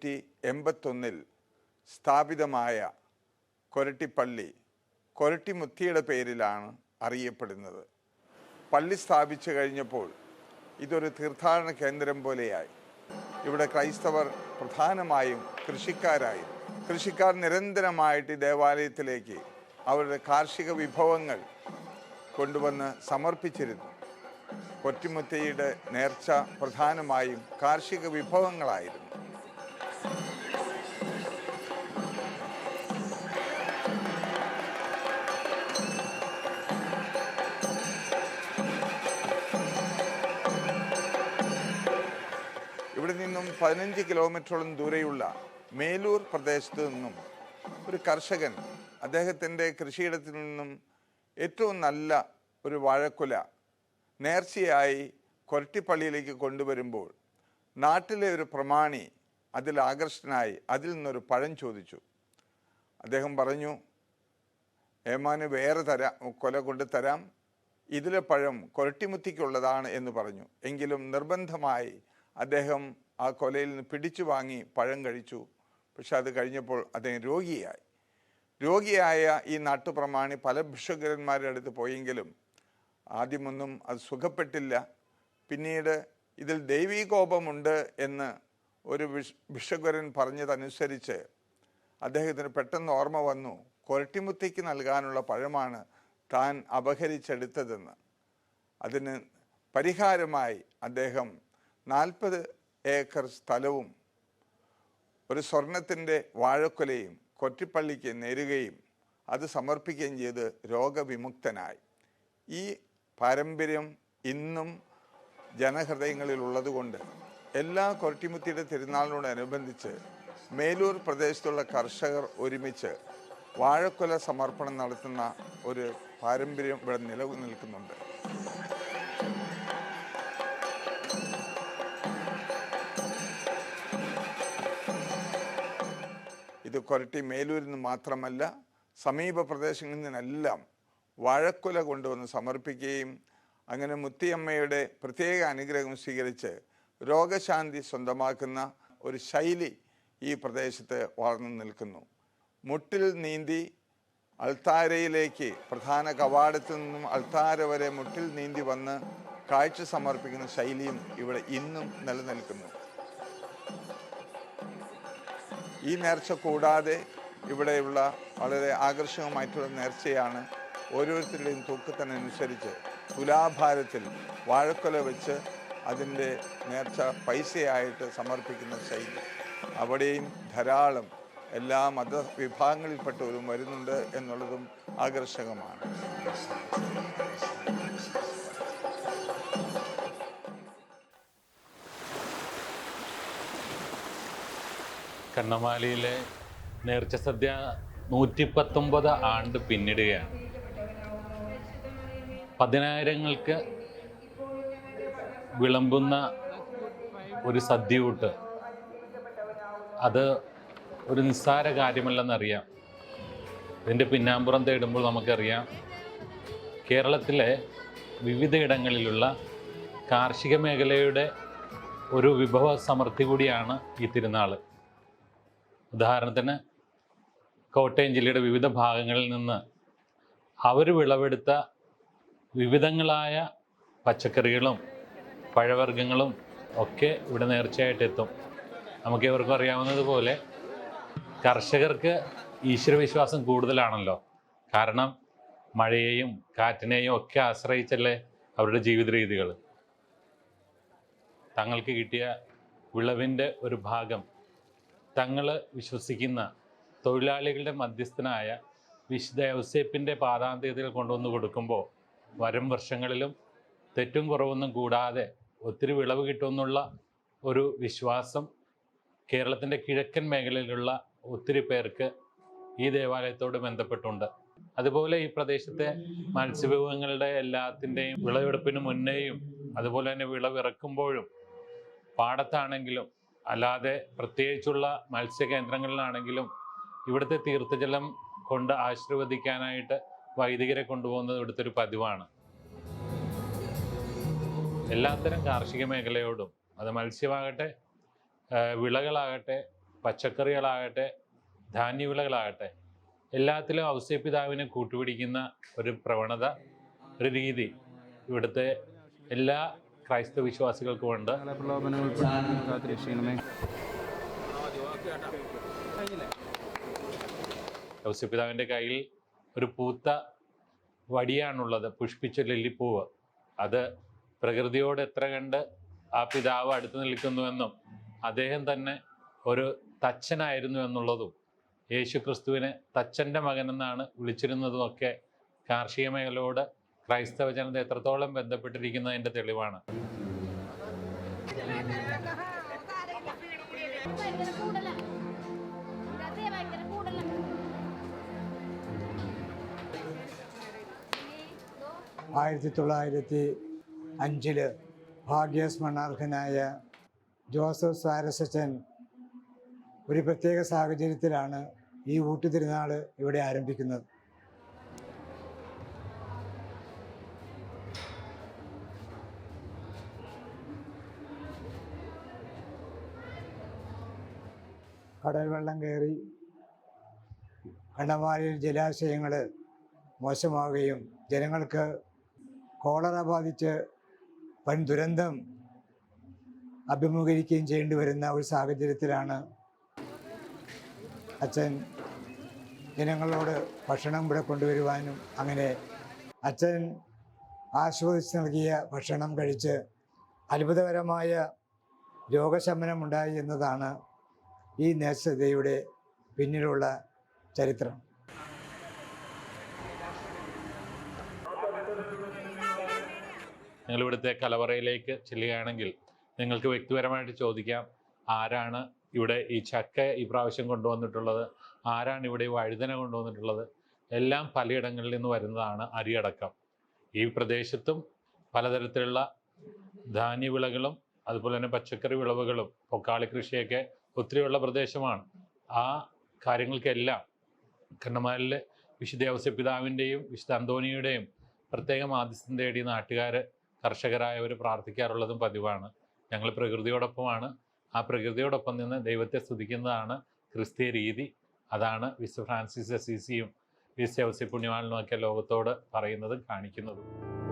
എണ്ണൂറ്റി എൺപത്തൊന്നിൽ സ്ഥാപിതമായ കൊരട്ടിപ്പള്ളി കൊരട്ടിമുത്തിയുടെ പേരിലാണ് അറിയപ്പെടുന്നത്. പള്ളി സ്ഥാപിച്ചു കഴിഞ്ഞപ്പോൾ ഇതൊരു തീർത്ഥാടന കേന്ദ്രം പോലെയായി. ഇവിടെ ക്രൈസ്തവർ പ്രധാനമായും കൃഷിക്കാരായി. കൃഷിക്കാർ നിരന്തരമായിട്ട് ദേവാലയത്തിലേക്ക് അവരുടെ കാർഷിക വിഭവങ്ങൾ കൊണ്ടുവന്ന് സമർപ്പിച്ചിരുന്നു. കൊറ്റിമുത്തയുടെ നേർച്ച പ്രധാനമായും കാർഷിക വിഭവങ്ങളായിരുന്നു. പതിനഞ്ച് കിലോമീറ്ററോളം ദൂരെയുള്ള മേലൂർ പ്രദേശത്ത് നിന്നും ഒരു കർഷകൻ അദ്ദേഹത്തിന്റെ കൃഷിയിടത്തിൽ നിന്നും ഏറ്റവും നല്ല ഒരു വാഴക്കുല നേർച്ചയായി കൊരട്ടിപ്പള്ളിയിലേക്ക് കൊണ്ടുവരുമ്പോൾ നാട്ടിലെ ഒരു പ്രമാണി അതിൽ ആകർഷ്ടനായി അതിൽ നിന്നൊരു പഴം ചോദിച്ചു. അദ്ദേഹം പറഞ്ഞു ഏമാന് വേറെ തരാം കൊല കൊണ്ട് തരാം. ഇതിലെ പഴം കൊരട്ടിമുത്തിക്കുള്ളതാണ് എന്ന് പറഞ്ഞു. എങ്കിലും നിർബന്ധമായി അദ്ദേഹം ആ കൊലയിൽ നിന്ന് പിടിച്ചു വാങ്ങി പഴം കഴിച്ചു. പക്ഷെ അത് കഴിഞ്ഞപ്പോൾ അദ്ദേഹം രോഗിയായി. രോഗിയായ ഈ നാട്ടുപ്രമാണി പല ഭിഷകരന്മാരുടെ അടുത്ത് പോയെങ്കിലും ആദ്യമൊന്നും അത് സുഖപ്പെട്ടില്ല. പിന്നീട് ഇതിൽ ദൈവീകോപമുണ്ട് എന്ന് ഒരു വിഷ് ഭിഷകരൻ പറഞ്ഞതനുസരിച്ച് അദ്ദേഹത്തിന് പെട്ടെന്ന് ഓർമ്മ വന്നു. കൊരട്ടിമുത്തിക്ക് നൽകാനുള്ള പഴമാണ് താൻ അപഹരിച്ചെടുത്തതെന്ന്. അതിന് പരിഹാരമായി അദ്ദേഹം നാൽപ്പത് ഏക്കർ സ്ഥലവും ഒരു സ്വർണത്തിന്റെ വാഴക്കൊലയും കൊറ്റിപ്പള്ളിക്ക് നേരുകയും അത് സമർപ്പിക്കുകയും ചെയ്ത് രോഗവിമുക്തനായി. ഈ പാരമ്പര്യം ഇന്നും ജനഹൃദയങ്ങളിൽ ഉള്ളതുകൊണ്ട് എല്ലാ കൊരട്ടിമുത്തിയുടെ തിരുനാളിനോടനുബന്ധിച്ച് മേലൂർ പ്രദേശത്തുള്ള കർഷകർ ഒരുമിച്ച് വാഴക്കൊല സമർപ്പണം നടത്തുന്ന ഒരു പാരമ്പര്യം ഇവിടെ നിലനിൽക്കുന്നുണ്ട്. ഇത് കൊരട്ടി മേലൂരിൽ നിന്ന് മാത്രമല്ല സമീപ പ്രദേശങ്ങളിൽ നിന്നെല്ലാം വാഴക്കുല കൊണ്ടുവന്ന് സമർപ്പിക്കുകയും അങ്ങനെ മുത്തിയമ്മയുടെ പ്രത്യേക അനുഗ്രഹം സ്വീകരിച്ച് രോഗശാന്തി സ്വന്തമാക്കുന്ന ഒരു ശൈലി ഈ പ്രദേശത്ത് വളർന്നു നിൽക്കുന്നു. മുട്ടിൽ നീന്തി അൾത്താരയിലേക്ക് പ്രധാന കവാടത്തിൽ നിന്നും അൾത്താര വരെ മുട്ടിൽ നീന്തി വന്ന് കാഴ്ച സമർപ്പിക്കുന്ന ശൈലിയും ഇവിടെ ഇന്നും നിലനിൽക്കുന്നു. ഈ നേർച്ച കൂടാതെ ഇവിടെയുള്ള വളരെ ആകർഷകമായിട്ടുള്ള നേർച്ചയാണ് ഓരോരുത്തരുടെയും തൂക്കത്തിനനുസരിച്ച് തുലാഭാരത്തിൽ വാഴക്കൊല വെച്ച് അതിന്റെ നേർച്ച പൈസയായിട്ട് സമർപ്പിക്കുന്ന ശൈലി. അവിടെയും ധാരാളം എല്ലാ മതവിഭാഗങ്ങളിൽപ്പെട്ടവരും വരുന്നുണ്ട് എന്നുള്ളതും ആകർഷകമാണ്. കണ്ണമാലിയിലെ നേർച്ച സദ്യ നൂറ്റി പത്തൊമ്പത് ആണ്ട് പിന്നിടുകയാണ്. പതിനായിരങ്ങൾക്ക് വിളമ്പുന്ന ഒരു സദ്യയൂട്ട്. അത് ഒരു നിസ്സാര കാര്യമല്ലെന്നറിയാം. ഇതിന്റെ പിന്നാമ്പുറം തേടുമ്പോൾ നമുക്കറിയാം. കേരളത്തിലെ വിവിധയിടങ്ങളിലുള്ള കാർഷിക മേഖലയുടെ ഒരു വിഭവ സമൃദ്ധി കൂടിയാണ് ഈ തിരുനാൾ ഉദാഹരണത്തിന് കോട്ടയം ജില്ലയുടെ വിവിധ ഭാഗങ്ങളിൽ നിന്ന് അവർ വിളവെടുത്ത വിവിധങ്ങളായ പച്ചക്കറികളും പഴവർഗങ്ങളും ഒക്കെ ഇവിടെ നേർച്ചയായിട്ട് എത്തും. നമുക്ക് ഇവർക്കും അറിയാവുന്നതുപോലെ കർഷകർക്ക് ഈശ്വരവിശ്വാസം കൂടുതലാണല്ലോ. കാരണം മഴയെയും കാറ്റിനെയും ഒക്കെ ആശ്രയിച്ചല്ലേ അവരുടെ ജീവിത രീതികൾ തങ്ങൾക്ക് കിട്ടിയ വിളവിന്റെ ഒരു ഭാഗം തങ്ങൾ വിശ്വസിക്കുന്ന തൊഴിലാളികളുടെ മധ്യസ്ഥനായ വിശുദ്ധ ഔസേപ്പിന്റെ പാതാന്ത്യത്തിൽ കൊണ്ടുവന്ന് കൊടുക്കുമ്പോൾ വരും വർഷങ്ങളിലും തെറ്റും കുറവൊന്നും കൂടാതെ ഒത്തിരി വിളവ് കിട്ടുമെന്നുള്ള ഒരു വിശ്വാസം കേരളത്തിന്റെ കിഴക്കൻ മേഖലയിലുള്ള ഒത്തിരി പേർക്ക് ഈ ദേവാലയത്തോട് ബന്ധപ്പെട്ടുണ്ട്. അതുപോലെ ഈ പ്രദേശത്തെ മത്സ്യവിഭവങ്ങളുടെ എല്ലാത്തിന്റെയും വിളവെടുപ്പിന് മുന്നേയും അതുപോലെ തന്നെ വിളവിറക്കുമ്പോഴും പാടത്താണെങ്കിലും അല്ലാതെ പ്രത്യേകിച്ചുള്ള മത്സ്യകേന്ദ്രങ്ങളിലാണെങ്കിലും ഇവിടുത്തെ തീർത്ഥജലം കൊണ്ട് ആശീർവദിക്കാനായിട്ട് വൈദികരെ കൊണ്ടുപോകുന്നത് ഇവിടുത്തെ ഒരു പതിവാണ്. എല്ലാത്തരം കാർഷിക മേഖലയോടും അത് മത്സ്യമാകട്ടെ വിളകളാകട്ടെ പച്ചക്കറികളാകട്ടെ ധാന്യവിളകളാകട്ടെ എല്ലാത്തിലും ഔസ്യപിതാവിനെ കൂട്ടുപിടിക്കുന്ന ഒരു പ്രവണത ഒരു രീതി ഇവിടുത്തെ എല്ലാ ക്രൈസ്തവ വിശ്വാസികൾക്കുമുണ്ട് ഔസ്യപിതാവിന്റെ കയ്യിൽ ഒരു പൂത്ത വടിയാണുള്ളത് പുഷ്പിച്ച ലില്ലിപ്പൂവ്. അത് പ്രകൃതിയോട് എത്ര കണ്ട് ആ പിതാവ് അടുത്ത് നിൽക്കുന്നുവെന്നും അദ്ദേഹം തന്നെ ഒരു തച്ചനായിരുന്നു എന്നുള്ളതും യേശു ക്രിസ്തുവിനെ തച്ചന്റെ മകനെന്നാണ് വിളിച്ചിരുന്നതുമൊക്കെ കാർഷിക മേഖലയോട് ക്രൈസ്തവ ജനത എത്രത്തോളം ബന്ധപ്പെട്ടിരിക്കുന്നതിന്റെ തെളിവാണ്. ആയിരത്തി തൊള്ളായിരത്തി അഞ്ചിൽ ഭാഗ്യസ്മരണാർഹനായ ജോസഫ് സാരസച്ചൻ ഒരു പ്രത്യേക സാഹചര്യത്തിലാണ് ഈ ഊട്ടുതിരുനാൾ ഇവിടെ ആരംഭിക്കുന്നത്. കടൽ വെള്ളം കയറി കണ്ടമാലിൽ ജലാശയങ്ങൾ മോശമാവുകയും ജനങ്ങൾക്ക് കോളറ ബാധിച്ച് വൻ ദുരന്തം അഭിമുഖീകരിക്കുകയും ചെയ്യേണ്ടി വരുന്ന ഒരു സാഹചര്യത്തിലാണ് അച്ഛൻ ജനങ്ങളോട് ഭക്ഷണം ഇവിടെ കൊണ്ടുവരുവാനും അങ്ങനെ അച്ഛൻ ആസ്വദിച്ച് നൽകിയ ഭക്ഷണം കഴിച്ച് അത്ഭുതകരമായ രോഗശമനം ഉണ്ടായി എന്നതാണ് ഈ നേസതയുടെ പിന്നിലുള്ള ചരിത്രം. നിങ്ങൾ ഇവിടുത്തെ കലവറയിലേക്ക് ചെല്ലുകയാണെങ്കിൽ നിങ്ങൾക്ക് വ്യക്തിപരമായിട്ട് ചോദിക്കാം ആരാണ് ഇവിടെ ഈ ചക്ക ഈ പ്രാവശ്യം കൊണ്ടുവന്നിട്ടുള്ളത്? ആരാണ് ഇവിടെ വഴുതന കൊണ്ടുവന്നിട്ടുള്ളത്? എല്ലാം പലയിടങ്ങളിൽ നിന്ന് വരുന്നതാണ് അരിയടക്കം ഈ പ്രദേശത്തും പലതരത്തിലുള്ള ധാന്യവിളകളും അതുപോലെ തന്നെ പച്ചക്കറി വിളവുകളും പൊക്കാളി കൃഷിയൊക്കെ ഒത്തിരിയുള്ള പ്രദേശമാണ്. ആ കാര്യങ്ങൾക്കെല്ലാം കണ്ണമാലിലെ വിശുദ്ധ ഔസ്യപിതാവിന്റെയും വിശുദ്ധ അന്തോണിയുടെയും പ്രത്യേകം മാധ്യസ്ഥം തേടി നാട്ടുകാർ കർഷകരായവർ പ്രാർത്ഥിക്കാറുള്ളതും പതിവാണ്. ഞങ്ങൾ പ്രകൃതിയോടൊപ്പമാണ്. ആ പ്രകൃതിയോടൊപ്പം നിന്ന് ദൈവത്തെ സ്തുതിക്കുന്നതാണ് ക്രിസ്തീയ രീതി. അതാണ് വിശുദ്ധ ഫ്രാൻസിസ് അസീസിയും വിശുദ്ധ ഔസ്യ പുണ്യവാളിനുമൊക്കെ ലോകത്തോട് പറയുന്നതും കാണിക്കുന്നതും.